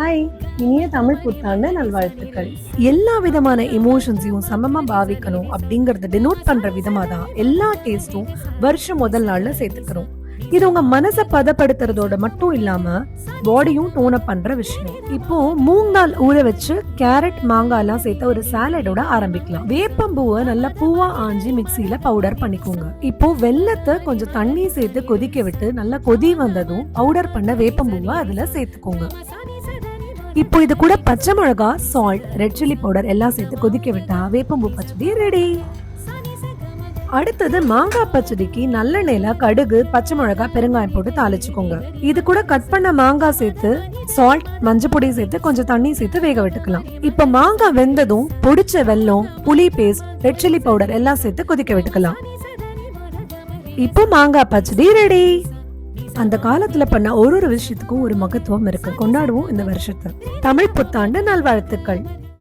Hi இனிய தமிழ் புத்தாண்டு நல்வாழ்த்துக்கள். எல்லா விதமான எமோஷன்ஸையும் சமமா பாவிக்கணும் அப்படிங்கறத டினோட் பண்ற விதமா தான் எல்லா டேஸ்டும் வருஷம் முதல் நாள்ல சேர்த்துக்கிறோம். இது உங்க மனசை பதப்படுத்துறதோட மட்டும் இல்லாம பாடியும் டோன் பண்ற விஷயம். இப்போ நாள் ஊற வச்சு கேரட் மாங்காய் எல்லாம் சேர்த்த ஒரு சாலடோட ஆரம்பிக்கலாம். வேப்பம்பூவை நல்லா பூவா ஆஞ்சி மிக்சியில பவுடர் பண்ணிக்கோங்க. இப்போ வெல்லத்தை கொஞ்சம் தண்ணி சேர்த்து கொதிக்க விட்டு நல்லா கொதி வந்ததும் பவுடர் பண்ண வேப்பம்பூவை அதுல சேர்த்துக்கோங்க. இப்போ இது கூட பச்சை மிளகா சால்ட் ரெட் சில்லி பவுடர் எல்லாம் சேர்த்து கொதிக்க விட்டா வேப்பம்பூ பச்சடி ரெடி அடுத்தது மாங்காய் பச்சடிக்கு நல்லெண்ணெயில கடுகு பச்சை மிளகாய் பெருங்காயம் போட்டு தாளிச்சுக்கோங்க. இது கூட கட் பண்ண மாங்காய் சேர்த்து சால்ட் மஞ்சள் பொடி சேர்த்து கொஞ்சம் தண்ணி சேர்த்து வேக விட்டுக்கலாம். இப்ப மாங்காய் வெந்ததும் பொடிச்ச வெல்லம் புளி பேஸ்ட் ரெட் சில்லி பவுடர் எல்லாம் சேர்த்து கொதிக்க விட்டுக்கலாம். இப்போ மாங்காய் பச்சடி ரெடி அந்த காலத்துல பண்ண ஒரு ஒரு விஷயத்துக்கும் ஒரு மகத்துவம் இருக்கு. கொண்டாடுவோம் இந்த வருஷத்தை. தமிழ் புத்தாண்டு நல்வாழ்த்துக்கள்.